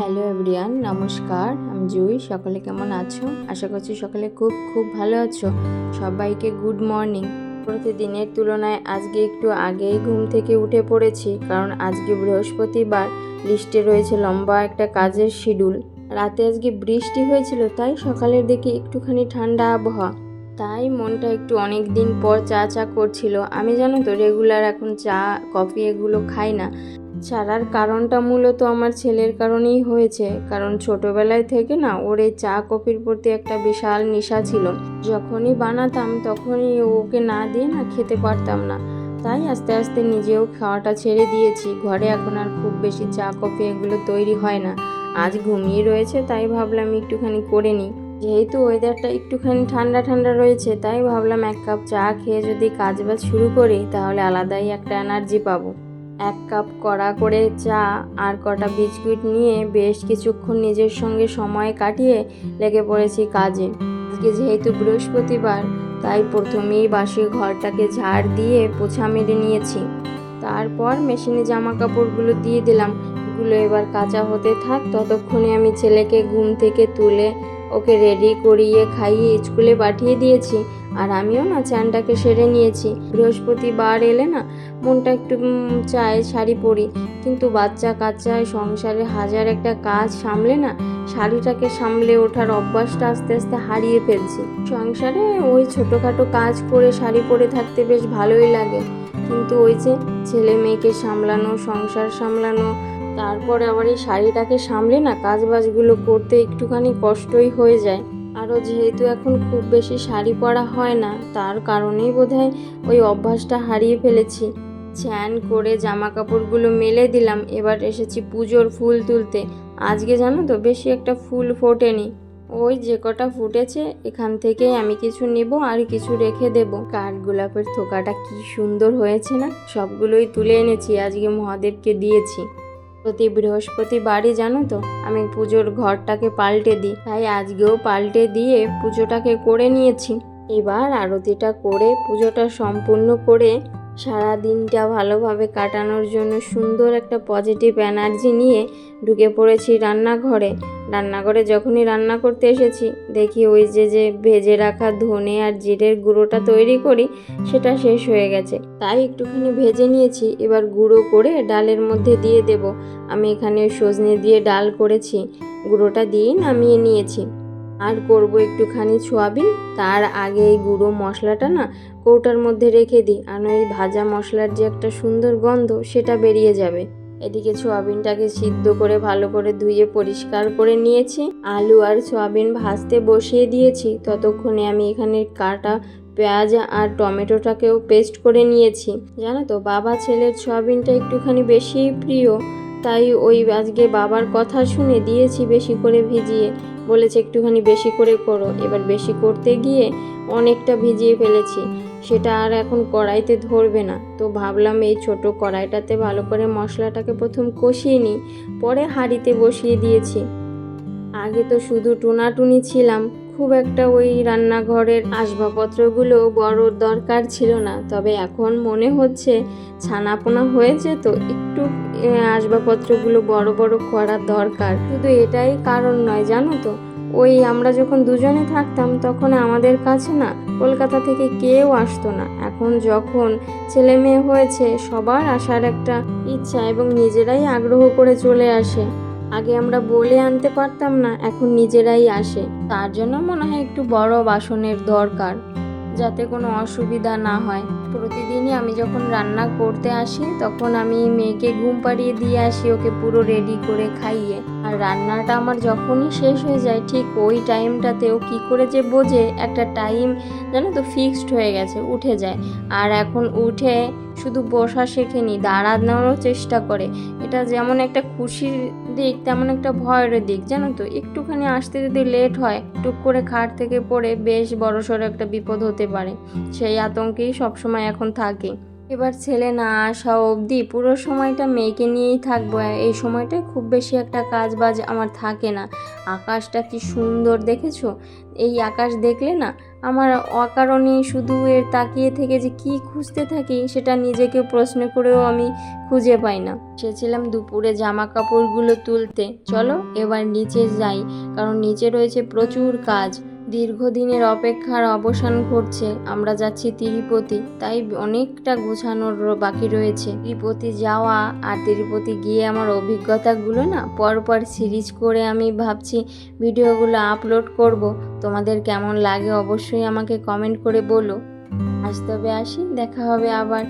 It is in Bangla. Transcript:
হ্যালো এভরিয়ান, নমস্কার। আমি জুই, সকালে কেমন আছো? আশা করছি সকালে খুব খুব ভালো আছো। সবাইকে গুড মর্নিং। প্রতিদিনের তুলনায় আজকে একটু আগেই ঘুম থেকে উঠে পড়েছি, কারণ আজকে বৃহস্পতিবার, লিস্টে রয়েছে লম্বা একটা কাজের শিডিউল। রাতে আজকে বৃষ্টি হয়েছিল, তাই সকালের দিকে একটুখানি ঠান্ডা আবহাওয়া। তাই মনটা একটু অনেক দিন পর চা চা করছিল। আমি জানো তো, রেগুলার এখন চা, কফি এগুলো খাই না। ছাড়ার কারণটা মূলত আমার ছেলের কারণেই হয়েছে। কারণ ছোটবেলায় থেকে না ওর এই চা কফির প্রতি একটা বিশাল নেশা ছিল। যখনই বানাতাম তখনই ওকে না দিয়ে না খেতে পারতাম না। তাই আস্তে আস্তে নিজেও খাওয়াটা ছেড়ে দিয়েছি। ঘরে এখন আর খুব বেশি চা, কফি এগুলো তৈরি হয় না। আজ ঘুমিয়ে রয়েছে তাই ভাবলাম একটুখানি করে নিই। যেহেতু ওয়েদারটা একটুখানি ঠান্ডা ঠান্ডা রয়েছে তাই ভাবলাম এক কাপ চা খেয়ে যদি কাজ বাজ শুরু করি তাহলে আলাদাই একটা এনার্জি পাবো। এক কাপ কড়া করে চা আর কটা বিস্কুট নিয়ে বেশ কিছুক্ষণ নিজের সঙ্গে সময় কাটিয়ে লেগে পড়েছি কাজে। আজকে যেহেতু বৃহস্পতিবার, তাই প্রথমেই বাসি ঘরটাকে ঝাড় দিয়ে পোছা মেরে নিয়েছি। তারপর মেশিনে জামা কাপড়গুলো দিয়ে দিলাম। এগুলো এবার কাঁচা হতে থাক, ততক্ষণে আমি ছেলেকে ঘুম থেকে তুলে ওকে রেডি করিয়ে খাইয়ে স্কুলে পাঠিয়ে দিয়েছি। আর আমিও না চানটাকে সেরে নিয়েছি। বৃহস্পতিবার এলে না মনটা একটু চায় শাড়ি পরি। কিন্তু বাচ্চা কাচ্চায় সংসারে হাজার একটা কাজ সামলে না, শাড়িটাকে সামলে ওঠার অভ্যাসটা আস্তে আস্তে হারিয়ে ফেলছি। সংসারে ওই ছোটোখাটো কাজ করে শাড়ি পরে থাকতে বেশ ভালোই লাগে। কিন্তু ওই যে ছেলে মেয়েকে সামলানো, সংসার সামলানো, তারপরে আবার এই শাড়িটাকে সামলে না কাজ বাজগুলো করতে একটুখানি কষ্টই হয়ে যায়। আরও যেহেতু এখন খুব বেশি শাড়ি পরা হয় না, তার কারণেই বোধহয় ওই অভ্যাসটা হারিয়ে ফেলেছি। স্নান করে জামা কাপড়গুলো মেলে দিলাম। এবার এসেছি পুজোর ফুল তুলতে। আজকে জানো তো বেশি একটা ফুল ফোটেনি। ওই যে কটা ফুটেছে, এখান থেকেই আমি কিছু নেব আর কিছু রেখে দেব। কাঠ গোলাপের থোকাটা কি সুন্দর হয়েছে না? সবগুলোই তুলে এনেছি, আজকে মহাদেবকে দিয়েছি। প্রতি বৃহস্পতিবারই জানো তো, আমি পুজোর ঘরটাকে পাল্টে দিই। তাই আজকেও পাল্টে দিয়ে পুজোটাকে করে নিয়েছি। এবার আরতিটা করে পুজোটা সম্পূর্ণ করে সারা দিনটা ভালোভাবে কাটানোর জন্য সুন্দর একটা পজিটিভ এনার্জি নিয়ে ঢুকে পড়েছি রান্নাঘরে। রান্নাঘরে যখনই রান্না করতে এসেছি, দেখি ওই যে যে ভেজে রাখা ধনে আর জিরের গুঁড়োটা তৈরি করি, সেটা শেষ হয়ে গেছে। তাই একটুখানি ভেজে নিয়েছি, এবার গুঁড়ো করে ডালের মধ্যে দিয়ে দেব। আমি এখানে সজনে দিয়ে ডাল করেছি, গুঁড়োটা দিয়েই নামিয়ে নিয়েছি। আর করব একটুখানি সোয়াবিন, তার আগে এই গুঁড়ো মশলাটা না কৌটার মধ্যে রেখে দিই আর এই ভাজা মশলার যে একটা সুন্দর গন্ধ, সেটা বেরিয়ে যাবে। এদিকে সোয়াবিনটাকে সিদ্ধ করে ভালো করে ধুয়ে পরিষ্কার করে নিয়েছি। আলু আর সোয়াবিন ভাজতে বসিয়ে দিয়েছি। ততক্ষণে আমি এখানে কাটা পেঁয়াজ আর টমেটোটাকেও পেস্ট করে নিয়েছি। জানো তো, বাবা ছেলের সোয়াবিনটা একটুখানি বেশি প্রিয়। তাই ওই আজকে বাবার কথা শুনে দিয়েছি বেশি করে ভিজিয়ে। বলেছে একটুখানি বেশি করে করো। এবার বেশি করতে গিয়ে অনেকটা ভিজিয়ে ফেলেছি। সেটা আর এখন কড়াইতে ধরবে না। তো ভাবলাম এই ছোট কড়াইটাতে ভালো করে মশলাটাকে প্রথম কষিয়ে নিই, পরে হাঁড়িতে বসিয়ে দিয়েছি। আগে তো শুধু টুনাটুনি ছিলাম, খুব একটা ওই রান্নাঘরের আসবাবপত্রগুলো বড় দরকার ছিল না। তবে এখন মনে হচ্ছে ছানাপোনা হয়েছে তো একটু আসবাবপত্রগুলো বড় বড় করার দরকার। শুধু এটাই কারণ নয়, জানো তো? ওই আমরা যখন দুজনে থাকতাম, তখন আমাদের কাছে না কলকাতা থেকে কেউ আসতো না। এখন যখন ছেলে মেয়ে হয়েছে, সবার আসার একটা ইচ্ছা এবং নিজেরাই আগ্রহ করে চলে আসে। আগে আমরা বলে আনতে পারতাম না, এখন নিজেরাই আসে। তার জন্য মনে হয় একটু বড় বাসনের দরকার। যাতে কোনো অসুবিধা না হয়। প্রতিদিনই আমি যখন রান্না করতে আসি, তখন আমি মেয়েকে ঘুম পাড়িয়ে দিয়ে আসি, ওকে পুরো রেডি করে খাইয়ে। আর রান্নাটা আমার যখনই শেষ হয়ে যায়, ঠিক ওই টাইমটাতে ও কী করে যে বোঝে, একটা টাইম জানো তো ফিক্সড হয়ে গেছে, উঠে যায়। আর এখন উঠে শুধু বসা শেখেনি, দাঁড়ানোরও চেষ্টা করে। এটা যেমন একটা খুশির দিক, তেমন একটা ভয়ের দিক, জানো তো? একটুখানি আসতে যদি লেট হয়, টুক করে খাট থেকে পড়ে বেশ বড়সড় একটা বিপদ হতে পারে। সেই আতঙ্কেই সবসময় এখন থাকে। এবার ছেলে না আসা অবধি পুরো সময়টা মেয়েকে নিয়েই থাকব। এই সময়টায় খুব বেশি একটা কাজ বাজ আমার থাকে না। আকাশটা কি সুন্দর দেখেছ? এই আকাশ দেখলে না আমার অকারণে শুধু এর তাকিয়ে থেকে যে কি খুঁজতে থাকি সেটা নিজেকে প্রশ্ন করেও আমি খুঁজে পাই না। চেয়েছিলাম দুপুরে জামা কাপড়গুলো তুলতে। চলো এবার নিচে যাই, কারণ নিচে রয়েছে প্রচুর কাজ। দীর্ঘদিনের অপেক্ষার অবসান ঘটছে। আমরা যাচ্ছি তিরুপতি, তাই অনেকটা গোছানোর বাকি রয়েছে। তিরুপতি যাওয়া আর তিরুপতি গিয়ে আমার অভিজ্ঞতাগুলো না পরপর সিরিজ করে আমি ভাবছি ভিডিওগুলো আপলোড করব। তোমাদের কেমন লাগে অবশ্যই আমাকে কমেন্ট করে বলো। আজ তবে আসি, দেখা হবে আবার।